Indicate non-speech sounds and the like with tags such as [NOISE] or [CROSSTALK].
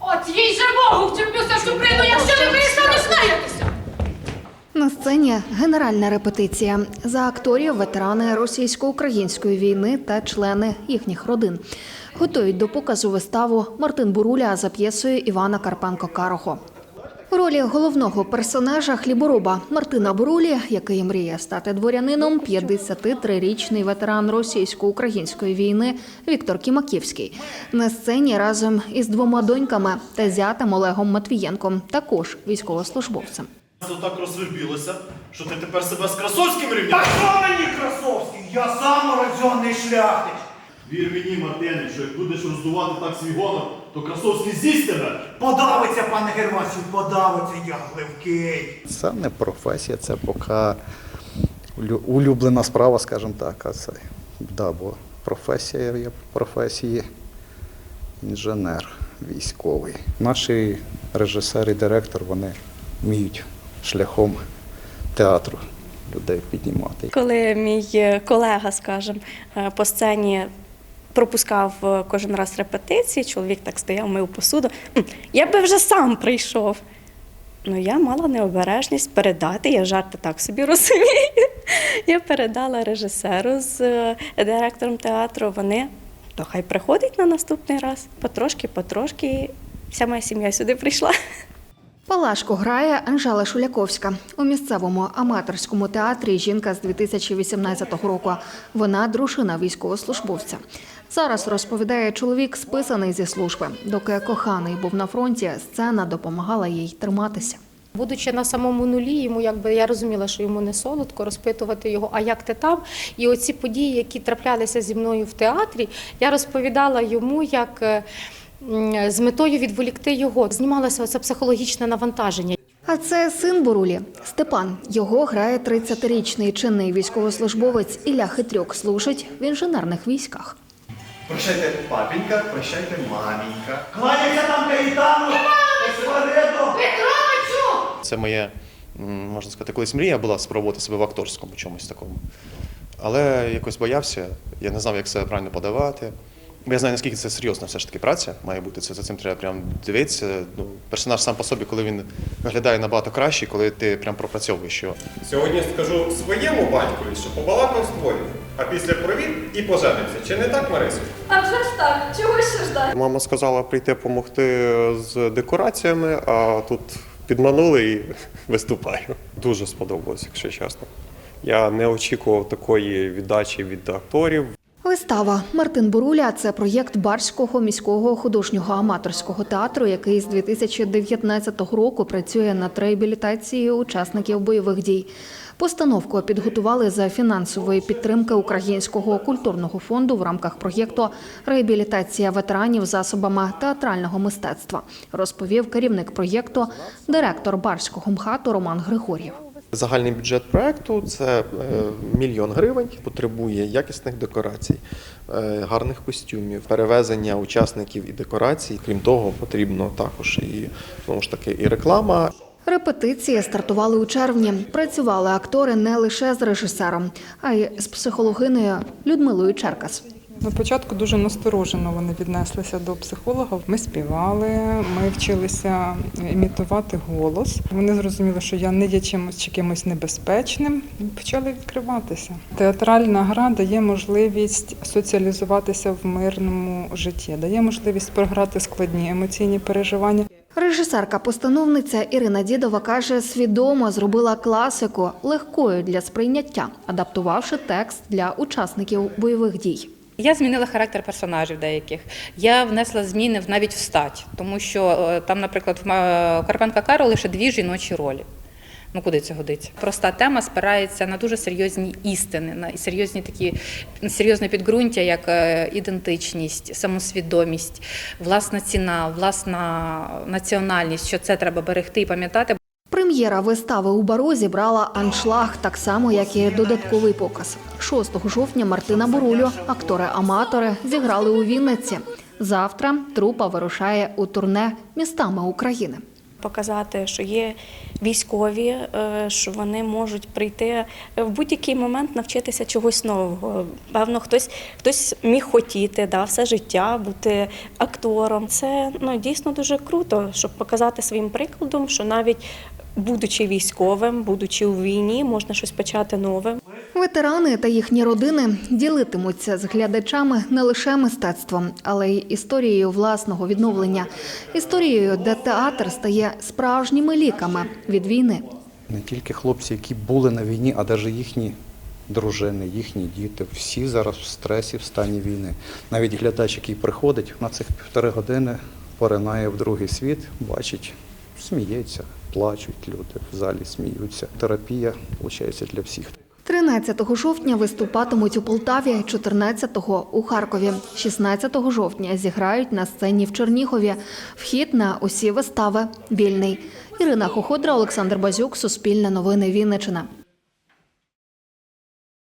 От їй же Богу вчеплюся в чуприну, якщо не перестанеш сміятися. На сцені генеральна репетиція за акторів, ветерани російсько-української війни та члени їхніх родин. Готують до показу виставу Мартин Буруля за п'єсою Івана Карпенко Карого. У ролі головного персонажа хлібороба Мартина Бурулі, який мріє стати дворянином, 53-річний ветеран російсько-української війни Віктор Кімаківський. На сцені разом із двома доньками та зятем Олегом Матвієнком, також військовослужбовцем. Це так розвербілося, що ти тепер себе з Красовським рівняєш? Та що мені Красовський? Я сам урожденний шляхтич. Вір мені, Мартине, що як будеш роздувати так свій гонор, то Красовський з'їсть тебе. Подавиться, пане Гервасів, подавиться, я гливкий. Це не професія, це поки улюблена справа, скажімо так. А це, да, бо професія є професії інженер військовий. Наші режисер і директор вони вміють шляхом театру людей піднімати. Коли мій е, колега, скажімо, е, по сцені пропускав е, кожен раз репетиції, чоловік так стояв, мив посуду. «М, Я би вже сам прийшов. Ну, я мала необережність передати, я жарти так собі розумію. Я передала режисеру з е, директором театру. Вони то хай приходить на наступний раз. Потрошки, потрошки. Вся моя сім'я сюди прийшла. Палашку грає Анжела Шуляковська у місцевому аматорському театрі. Жінка з 2018 року. Вона дружина військовослужбовця. Зараз розповідає чоловік, списаний зі служби. Доки коханий був на фронті, сцена допомагала їй триматися. Будучи на самому нулі, йому якби я розуміла, що йому не солодко розпитувати його, а як ти там? І оці події, які траплялися зі мною в театрі, я розповідала йому як. З метою відволікти його знімалося це психологічне навантаження. А це син Бурулі Степан. Його грає 30-річний чинний військовослужбовець Ілля Хитрюк. Служить в інженерних військах. Прощайте, папінька, прощайте, мамінька. Кланяйся там Каїтану. Це моє, можна сказати, колись мрія була спробувати себе в акторському чомусь такому. Але якось боявся, я не знав, як це правильно подавати. Бо я знаю, наскільки це серйозна все ж таки праця має бути. Це за цим треба прям дивитися. Ну, персонаж сам по собі, коли він виглядає набагато краще, коли ти прям пропрацьовуєш його. Сьогодні скажу своєму батькові, що побалакав з твоїм, а після провід і поженимося. Чи не так, Марисо? А вже ж так, чого ще ждати? Мама сказала прийти допомогти з декораціями, а тут підманули і [LAUGHS] виступаю. Дуже сподобалось, якщо чесно. Я не очікував такої віддачі від акторів. Вистава Мартин Буруля це проєкт Барського міського художнього аматорського театру, який з 2019 року працює над реабілітацією учасників бойових дій. Постановку підготували за фінансової підтримки Українського культурного фонду в рамках проєкту Реабілітація ветеранів засобами театрального мистецтва, розповів керівник проєкту, директор Барського МХАТу Роман Григор'єв. Загальний бюджет проекту це е, мільйон гривень. Потребує якісних декорацій, е, гарних костюмів, перевезення учасників і декорацій. Крім того, потрібно також і знову ж таки і реклама. Репетиції стартували у червні. Працювали актори не лише з режисером, а й з психологинею Людмилою Черкас. На початку дуже насторожено вони віднеслися до психолога. Ми співали, ми вчилися імітувати голос. Вони зрозуміли, що я не є чимось чи кимось небезпечним. і Почали відкриватися. Театральна гра дає можливість соціалізуватися в мирному житті, дає можливість програти складні емоційні переживання. Режисерка-постановниця Ірина Дідова каже, свідомо зробила класику легкою для сприйняття, адаптувавши текст для учасників бойових дій. Я змінила характер персонажів деяких. Я внесла зміни навіть в стать, тому що е, там, наприклад, в Карпенка Каро лише дві жіночі ролі. Ну куди це годиться? Проста тема спирається на дуже серйозні істини, на серйозні такі серйозне підґрунтя, як е, ідентичність, самосвідомість, власна ціна, власна національність. Що це треба берегти і пам'ятати. Прем'єра вистави у бару зібрала аншлаг, так само як і додатковий показ. 6 жовтня Мартина Бурулю, актори-аматори, зіграли у Вінниці. Завтра трупа вирушає у турне містами України. Показати, що є військові, е, що вони можуть прийти в будь-який момент навчитися чогось нового. Певно, хтось хтось міг хотіти да, все життя бути актором. Це ну дійсно дуже круто, щоб показати своїм прикладом, що навіть будучи військовим, будучи у війні, можна щось почати нове. Ветерани та їхні родини ділитимуться з глядачами не лише мистецтвом, але й історією власного відновлення, історією, де театр стає справжніми ліками від війни. Не тільки хлопці, які були на війні, а навіть їхні дружини, їхні діти, всі зараз в стресі, в стані війни. Навіть глядач, який приходить на цих півтори години, поринає в другий світ, бачить, сміється, плачуть люди в залі, сміються. Терапія, виходить, для всіх. 13 жовтня виступатимуть у Полтаві, 14-го у Харкові. 16 жовтня зіграють на сцені в Чернігові. Вхід на усі вистави вільний. Ірина Хоходра, Олександр Базюк, Суспільне новини Вінниччина.